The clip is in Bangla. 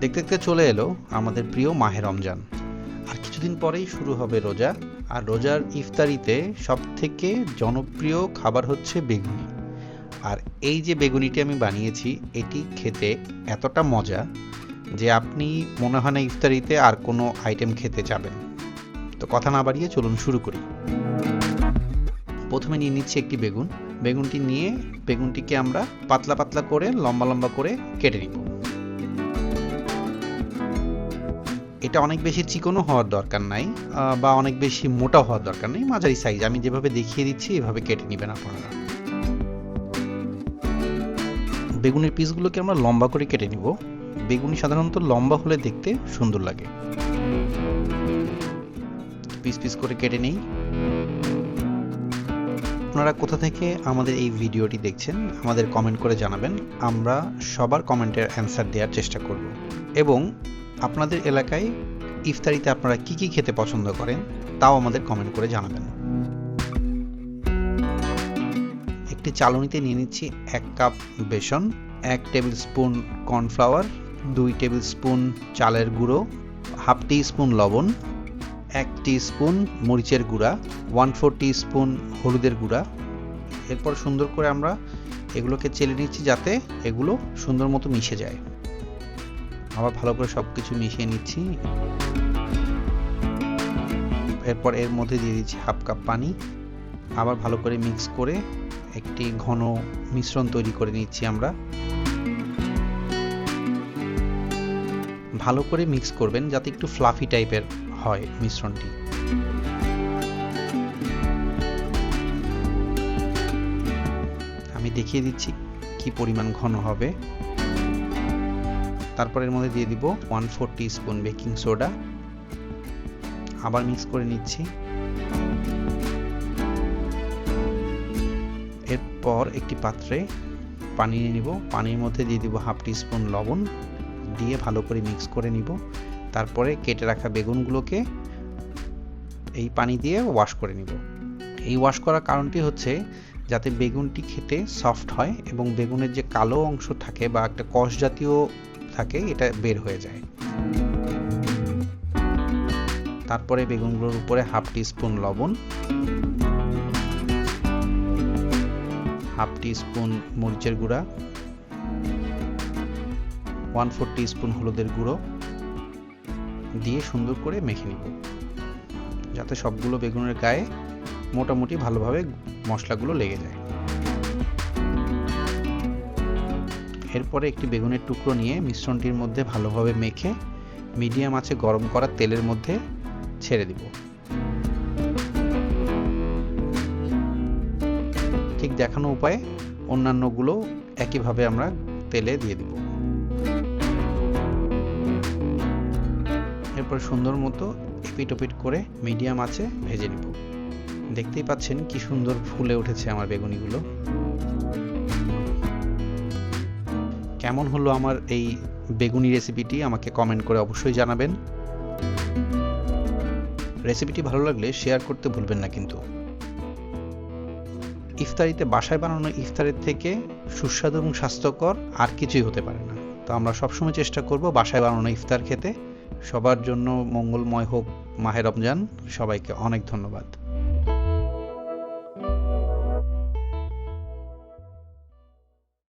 দেখতে দেখতে চলে এলো আমাদের প্রিয় মাহে রমজান। আর কিছুদিন পরেই শুরু হবে রোজা। আর রোজার ইফতারিতে সব থেকে জনপ্রিয় খাবার হচ্ছে বেগুনি। আর এই যে বেগুনিটি আমি বানিয়েছি, এটি খেতে এতটা মজা যে আপনি মনে হয় না ইফতারিতে আর কোনো আইটেম খেতে যাবেন তো কথা না বাড়িয়ে চলুন শুরু করি। প্রথমে নিয়ে নিচ্ছি একটি বেগুন। বেগুনটি নিয়ে বেগুনটিকে আমরা পাতলা পাতলা করে লম্বা লম্বা করে কেটে নিব। এটা অনেক বেশি চিকনও হওয়ার দরকার নাই বা অনেক বেশি মোটা হওয়ার দরকার নেই, মাঝারি সাইজ আমি যেভাবে দেখিয়ে দিচ্ছি, এভাবে কেটে নেবেন আপনারা। বেগুনের পিসগুলোকে আমরা লম্বা করে কেটে নিব। বেগুনি সাধারণত লম্বা হলে দেখতে সুন্দর লাগে। পিস পিস করে কেটে নেই। আপনারা কোথা থেকে আমাদের এই ভিডিওটি দেখছেন, আমাদের কমেন্ট করে জানাবেন। আমরা সবার কমেন্টের অ্যান্সার দেওয়ার চেষ্টা করব। এবং আপনাদের এলাকায় ইফতারিতে আপনারা কি কি খেতে পছন্দ করেন, তাও আমাদের কমেন্ট করে জানাবেন। একটি চালনিতে নিয়ে নিচ্ছি এক কাপ বেসন, এক টেবিল স্পুন কর্নফ্লাওয়ার, দুই টেবিল স্পুন চালের গুঁড়ো, হাফ টি স্পুন লবণ, এক টি স্পুন মরিচের গুঁড়া ওয়ান ফোর টি স্পুন হলুদের গুঁড়া। এরপর সুন্দর করে আমরা এগুলোকে চেলে নিচ্ছি যাতে এগুলো সুন্দর মতো মিশে যায়। আবার ভালো করে সব কিছু মিশিয়ে নিচ্ছি। এরপর এর মধ্যে দিয়ে দিচ্ছি হাফ কাপ পানি। আবার ভালো করে মিক্স করে একটি ঘন মিশ্রণ তৈরি করে নিচ্ছি আমরা। ভালো করে মিক্স করবেন যাতে একটু ফ্লাফি টাইপের হয় মিশ্রণটি। আমি দেখিয়ে দিচ্ছি কি পরিমাণ ঘন হবে। তারপর এর মধ্যে দিয়ে দিব one four spoon baking soda আবার মিক্স করে নিচ্ছি। এরপর একটি পাত্রে পানি নিয়ে নিব। পানির মধ্যে দিয়ে দিব হাফ টি স্পুন লবণ। দিয়ে ভালো করে মিক্স করে নিব। তারপরে কেটে রাখা বেগুনগুলোকে এই পানি দিয়ে ওয়াশ করে নিব। এই ওয়াশ করার কারণটি হচ্ছে যাতে বেগুনটি খেতে সফট হয় এবং বেগুনের যে কালো অংশ থাকে বা একটা কষ জাতীয় থাকে, এটা বের হয়ে যায়। তারপরে বেগুনগুলোর উপরে হাফ টি স্পুন লবণ। হাফ টি স্পুন মরিচের গুঁড়া। ওয়ান ফোর টি স্পুন হলুদের গুঁড়ো। দিয়ে সুন্দর করে মেখে নিব। যাতে সবগুলো বেগুনের গায়ে মোটামুটি ভালোভাবে মশলাগুলো লেগে যায়। এরপরে একটি বেগুনের টুকরো নিয়ে মিশ্রণটির মধ্যে ভালোভাবে মেখে মিডিয়াম আছে গরম করা তেলের মধ্যে ছেড়ে দিব। ঠিক দেখানো উপায়ে অন্যান্যগুলো একইভাবে আমরা তেলে দিয়ে দিব। এরপর সুন্দর মতো এপিট ওপিট করে মিডিয়াম আছে ভেজে নিব। দেখতেই পাচ্ছেন কি সুন্দর ফুলে উঠেছে আমার বেগুনিগুলো। কেমন হলো আমার এই বেগুনি রেসিপিটি আমাকে কমেন্ট করে অবশ্যই জানাবেন। রেসিপিটি ভালো লাগলে শেয়ার করতে ভুলবেন না কিন্তু। ইফতারিতে বাসায় বানানো ইফতারের থেকে সুস্বাদু এবং স্বাস্থ্যকর আর কিছুই হতে পারে না। তো আমরা সবসময় চেষ্টা করব বাসায় বানানো ইফতার খেতে। সবার জন্য মঙ্গলময় হোক মাহে রমজান। সবাইকে অনেক ধন্যবাদ।